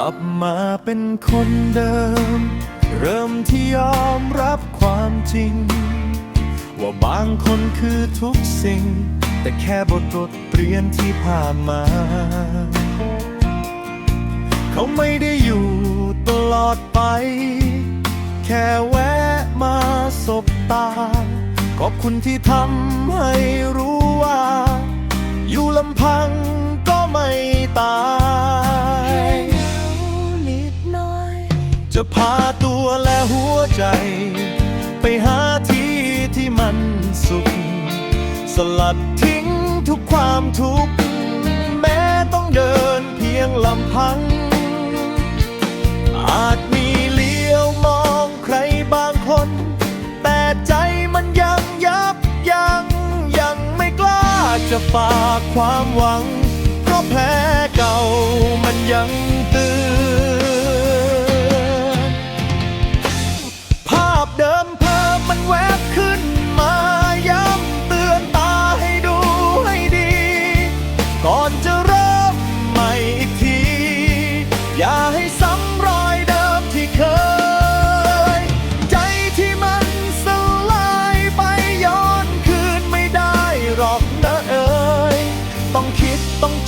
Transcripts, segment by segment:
ลับมาเป็นคนเดิม เริ่มที่ยอมรับความจริง ว่าบางคนคือทุกสิ่ง แต่แค่บทบทเรียนที่ผ่านมา เขาไม่ได้อยู่ตลอดไป แค่แวะมาสบตา ขอบคุณที่ทำให้รู้ว่า อยู่ลำพัง จะพาตัวและหัวใจ ไปหาที่ที่มันสุข สลัดทิ้งทุกความทุกข์แม้ต้องเดินเพียงลำพัง อาจมีเลี้ยวมองใครบางคน แต่ใจมันยังยับยัง้งยังไม่กล้าจะฝากความหวัง เพราะแผลเก่ามันยังเตือน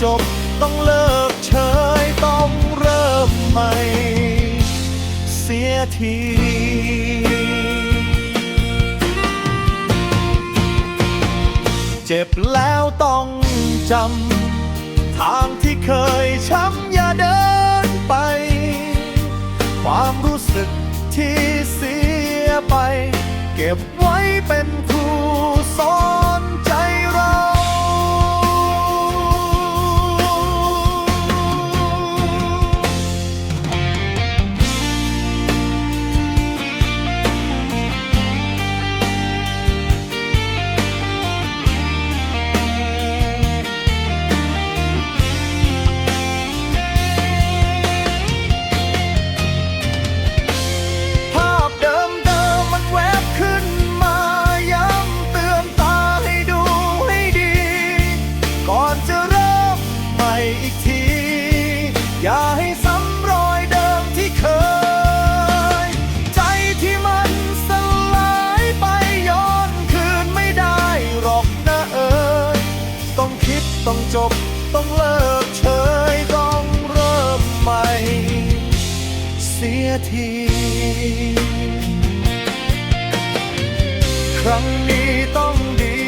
จบต้องเลิกเฉยต้องเริ่มใหม่ เสียทีเจ็บแล้วต้องจำ ทางที่เคยช้ำอย่าเดินไป ความรู้สึกที่เสียไป เก็บไว้เป็นครูสอน ต้องเลิกเฉยต้องเริ่มใหม่ เสียที ครั้งนี้ต้องดี